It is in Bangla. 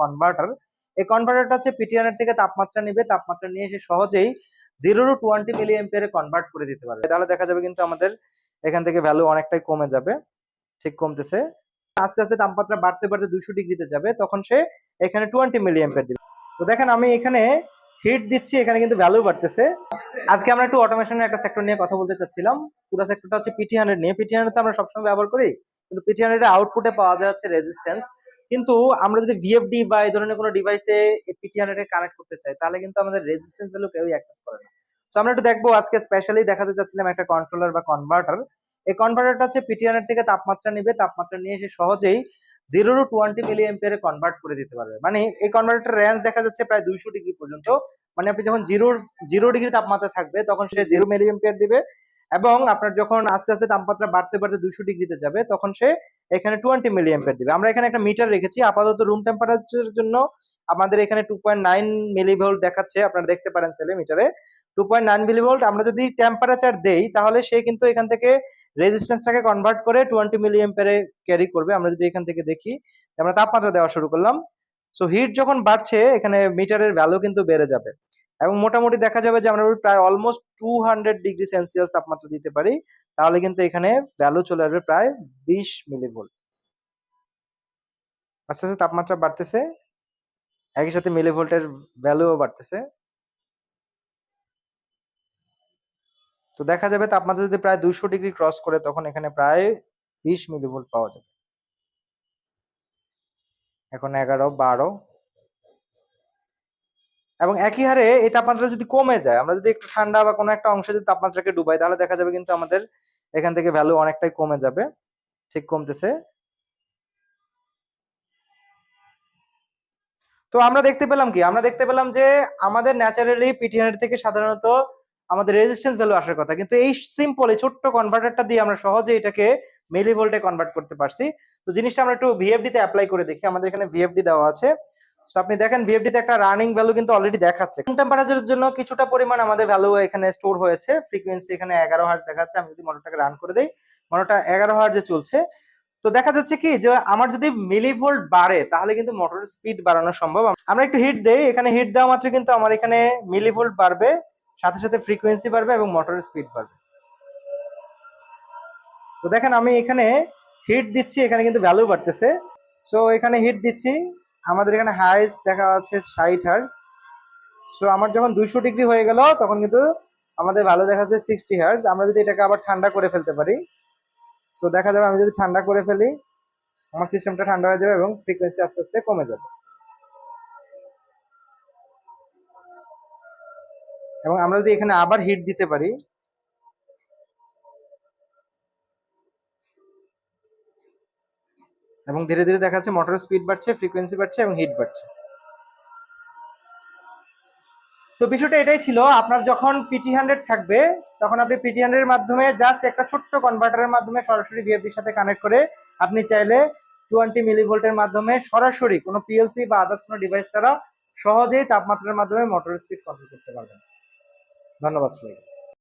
কনভার্টার এই কনভার্টারটা হচ্ছে পিটিএন এর থেকে তাপমাত্রা নিবে, তাপমাত্রা নিয়ে এসে সহজেই জিরো টু টোয়েন্টি মিলি এম্পিয়ারে কনভার্ট করে দিতে পারবে। তাহলে দেখা যাবে কিন্তু আমাদের এখান থেকে ভ্যালু অনেকটাই কমে যাবে, ঠিক কমতেছে। আস্তে আস্তে তাপমাত্রা বাড়তে বাড়তে দুশো ডিগ্রিতে যাবে, তখন সে এখানে টোয়েন্টি মিলি এম্পিয়ার দিবে। তো দেখেন আমি এখানে হিট দিচ্ছি, এখানে কিন্তু ভ্যালু বাড়তেছে। আজকে আমরা একটু অটোমেশনের একটা সেক্টর নিয়ে কথা বলতে চাচ্ছিলাম। পুরো সেক্টরটা হচ্ছে পিটি হান্ড্রেড নিয়ে। পিটি হান্ড্রেড আমরা সবসময় ব্যবহার করি, কিন্তু পিটি হান্ড্রেডের আউটপুটে পাওয়া যায় হচ্ছে রেজিস্ট্যান্স কিন্তু আমরা যদি ভিএফডি বা এই ধরনের কোনো ডিভাইসে পিটি হান্ড্রেড কানেক্ট করতে চাই, তাহলে কিন্তু আমাদের রেজিস্ট্যান্স ভ্যালু কেউই অ্যাকসেপ্ট করে না। তো আমরা একটু দেখব, আজকে স্পেশালি দেখাতে চাচ্ছিলাম একটা কন্ট্রোলার বা কনভার্টার এই কনভার্টারটা হচ্ছে পিটিএন এর থেকে তাপমাত্রা নিবে, তাপমাত্রা নিয়ে এসে সহজেই জিরো টু টোয়েন্টি মিলি এম্পিয়ারে কনভার্ট করে দিতে পারবে। মানে এই কনভার্টার রেঞ্জ দেখা যাচ্ছে প্রায় দুইশো ডিগ্রি পর্যন্ত। মানে আপনি যখন জিরো জিরো ডিগ্রি তাপমাত্রা থাকবে, তখন সে জিরো মিলি এম্পিয়ার দিবে। এবং আপনার যখন আস্তে আস্তে তাপমাত্রা বাড়তে বাড়তে দুশো ডিগ্রিতে যাবে, তখন সে এখানে টোয়েন্টি মিলি এম্পিয়ার দিবে। আমরা এখানে একটা মিটার রেখেছি। আপাতত রুম টেম্পারেচারের জন্য আমাদের এখানে টু পয়েন্ট নাইন মিলিভোল্ট দেখাচ্ছে। আপনারা দেখতে পারেন ছেলে মিটারে টু পয়েন্ট নাইন মিলিভোল্ট আমরা যদি টেম্পারেচার দেই, তাহলে সে কিন্তু এখান থেকে রেজিস্ট্যান্সটাকে কনভার্ট করে টোয়েন্টি মিলি এম্পিয়ারে ক্যারি করবে। আমরা যদি এখান থেকে দেখি, আমরা তাপমাত্রা দেওয়া শুরু করলাম। সো হিট যখন বাড়ছে, এখানে মিটারের ভ্যালু কিন্তু বেড়ে যাবে। এবং মোটামুটি দেখা যাবে যে আমরা প্রায় almost two hundred degree Celsius তাপমাত্রা দিতে পারি, তাহলে কিন্তু এখানে ভ্যালু চলে আসবে প্রায় বিশ মিলিভোল্ট আস্তে আস্তে তাপমাত্রা বাড়তেছে, একই সাথে মিলিভোল্টের ভ্যালুও বাড়তেছে। তো দেখা যাবে তাপমাত্রা যদি প্রায় দুইশো ডিগ্রি ক্রস করে, তখন এখানে প্রায় বিশ মিলিভোল্ট পাওয়া যাবে। এখন এগারো, বারো এবং একই হারে এই তাপমাত্রা যদি কমে যায়, আমরা যদি একটু ঠান্ডা বা কোনো একটা অংশে যদি তাপমাত্রাকে ডুবাই, তাহলে দেখা যাবে কিন্তু আমাদের এখান থেকে ভ্যালু অনেকটাই কমে যাবে। ঠিক কমতেছে। তো আমরা দেখতে পেলাম কি? আমরা দেখতে পেলাম যে আমাদের ন্যাচারালি পিটিএন থেকে সাধারণত আমাদের রেজিস্ট্যান্স ভ্যালু আসার কথা। কিন্তু এই সিম্পল এই ছোট্ট কনভার্টারটা দিয়ে আমরা সহজে এটাকে মিলি ভোল্টে কনভার্ট করতে পারছি। তো জিনিসটা আমরা একটু ভিএফডি তে অ্যাপ্লাই করে দেখি। আমাদের এখানে ভিএফডি দেওয়া আছে। আপনি দেখেন ভিএফডি তে একটা রানিং ভ্যালু কিন্তু অলরেডি দেখাচ্ছে। টেম্পারেচারের জন্য কিছুটা পরিমাণ আমাদের ভ্যালু এখানে স্টোর হয়েছে। ফ্রিকোয়েন্সি এখানে এগারো হার্জ দেখাচ্ছে। আমি যদি মোটরটাকে রান করে দেই মোটরটা এগারো হার্জে চলছে। তো দেখা যাচ্ছে কি যে আমার যদি মিলিভোল্ট বাড়ে, তাহলে কিন্তু মোটরের স্পিড বাড়ানো সম্ভব। আমরা একটু হিট দেই। এখানে হিট দেওয়া মাত্র কিন্তু আমার এখানে মিলিভোল্ট বাড়বে, সাথে সাথে ফ্রিকোয়েন্সি বাড়বে এবং মোটরের স্পিড বাড়বে। তো দেখেন আমি এখানে হিট দিচ্ছি, এখানে কিন্তু ভ্যালু বাড়তেছে। সো এখানে হিট দিচ্ছি। আমাদের এখানে হাইস্ট দেখা যাচ্ছে ষাট হার্স সো আমার যখন দুইশো ডিগ্রি হয়ে গেল, তখন কিন্তু আমাদের ভালো দেখা যাচ্ছে সিক্সটি হার্স আমরা যদি এটাকে আবার ঠান্ডা করে ফেলতে পারি সো দেখা যাবে আমি যদি ঠান্ডা করে ফেলি, আমার সিস্টেমটা ঠান্ডা হয়ে যাবে এবং ফ্রিকোয়েন্সি আস্তে আস্তে কমে যাবে। এবং আমরা যদি এখানে আবার হিট দিতে পারি এবং ধীরে ধীরে দেখা যাচ্ছে মোটরের স্পিড বাড়ছে ফ্রিকোয়েন্সি বাড়ছে এবং হিট বাড়ছে। তো বিষয়টা এটাই ছিল, আপনার যখন পিটি হান্ড্রেড থাকবে, তখন আপনি পিটি হান্ড্রেডের মাধ্যমে জাস্ট একটা ছোট্ট কনভার্টারের মাধ্যমে সরাসরি ভিএফডির সাথে কানেক্ট করে আপনি চাইলে টোয়েন্টি মিলিভোল্টের মাধ্যমে সরাসরি কোনো পিএলসি বা আদার্স কোনো ডিভাইস ছাড়া সহজেই তাপমাত্রার মাধ্যমে মোটরের স্পিড কন্ট্রোল করতে পারবেন। ধন্যবাদ সবাইকে।